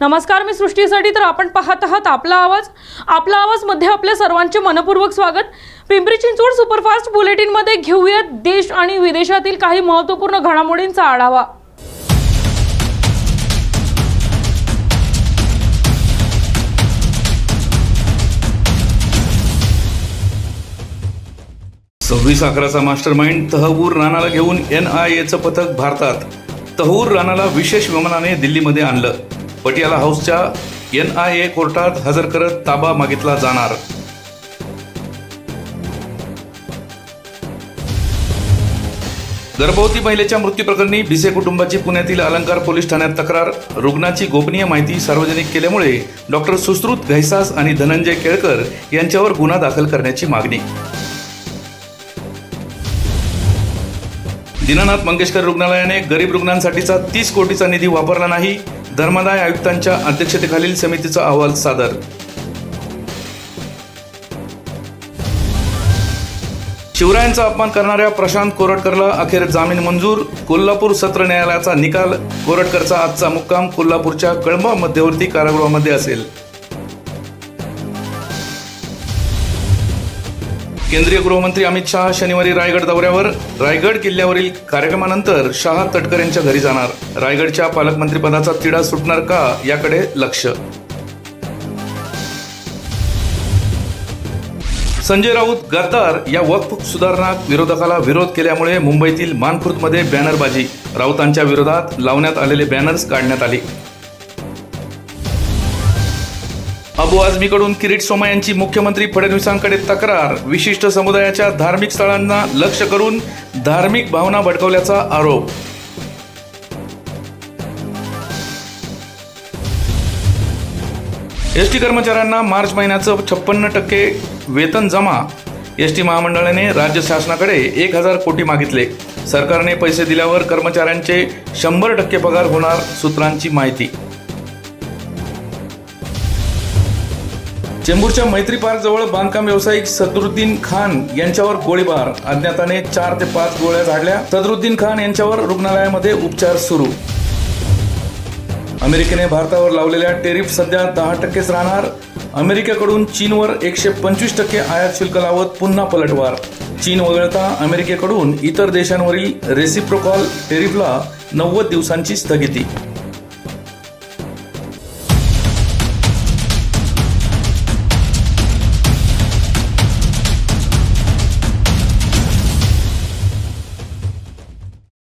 नमस्कार मी सृष्टीसाठी तर आपण पाहत आहात आपला आवाज. आपला आवाजमध्ये आपल्या सर्वांचे मनपूर्वक स्वागत. पिंपरी चिंचवड सुपरफास्ट बुलेटिनमध्ये घेऊयात देश आणि विदेशातील काही महत्त्वपूर्ण घडामोडींचा आढावा. सव्वीस अकराचा मास्टर माइंड तहवूर राणाला घेऊन एन आय एचं पथक भारतात. तहूर राणाला विशेष विमानाने दिल्लीमध्ये आणलं. पटियाला हाऊसच्या एन आय ए कोर्टात हजर करत ताबा मागितला जाणार. गर्भवती महिलेच्या मृत्यूप्रकरणी भिसे कुटुंबाची पुण्यातील अलंकार पोलीस ठाण्यात तक्रार. रुग्णाची गोपनीय माहिती सार्वजनिक केल्यामुळे डॉक्टर सुश्रुत घैसास आणि धनंजय केळकर यांच्यावर गुन्हा दाखल करण्याची मागणी. दीनानाथ मंगेशकर रुग्णालयाने गरीब रुग्णांसाठीचा तीस कोटीचा निधी वापरला नाही. धर्मादाय आयुक्तांच्या अध्यक्षतेखालील समितीचा अहवाल सादर. शिवरायांचा अपमान करणाऱ्या प्रशांत कोरटकरला अखेर जामीन मंजूर. कोल्हापूर सत्र न्यायालयाचा निकाल. कोरटकरचा आजचा मुक्काम कोल्हापूरच्या कळंबा मध्यवर्ती कारागृहामध्ये असेल. केंद्रीय गृहमंत्री अमित शहा शनिवारी रायगड दौऱ्यावर. रायगड किल्ल्यावरील कार्यक्रमानंतर शहा तटकर यांच्या घरी जाणार. रायगडच्या पालकमंत्रीपदाचा तिढा सुटणार का याकडे लक्ष. संजय राऊत गद्दार या वक्फ सुधारणा विरोधकाला विरोध केल्यामुळे मुंबईतील मानखुर्दमध्ये बॅनरबाजी. राऊतांच्या विरोधात लावण्यात आलेले बॅनर्स काढण्यात आले. अबू आझमीकडून किरीट सोमा यांची मुख्यमंत्री फडणवीसांकडे तक्रार. विशिष्ट समुदायाच्या धार्मिक स्थळांना लक्ष करून धार्मिक भावना भडकवल्याचा आरोप. एस टी कर्मचाऱ्यांना मार्च महिन्याचं छप्पन्न टक्के वेतन जमा. एस टी महामंडळाने राज्य शासनाकडे एक हजार कोटी मागितले. सरकारने पैसे दिल्यावर कर्मचाऱ्यांचे शंभर टक्के पगार होणार सूत्रांची माहिती. चेंबूरच्या मैत्री पार्क जवळ बांधकाम व्यावसायिक सदरुद्दीन खान यांच्यावर गोळीबार. अज्ञाताने चार ते पाच गोळ्या झाडल्या. सदरुद्दीन खान यांच्यावर रुग्णालयामध्ये उपचार सुरू. अमेरिकेने भारतावर लावलेल्या टेरिफ सध्या दहा टक्केच राहणार. अमेरिकेकडून चीनवर एकशे पंचवीस टक्के आयात शुल्क लावत पुन्हा पलटवार. चीन वगळता अमेरिकेकडून इतर देशांवरील रेसिप्रोकॉल टेरिफला नव्वद दिवसांची स्थगिती.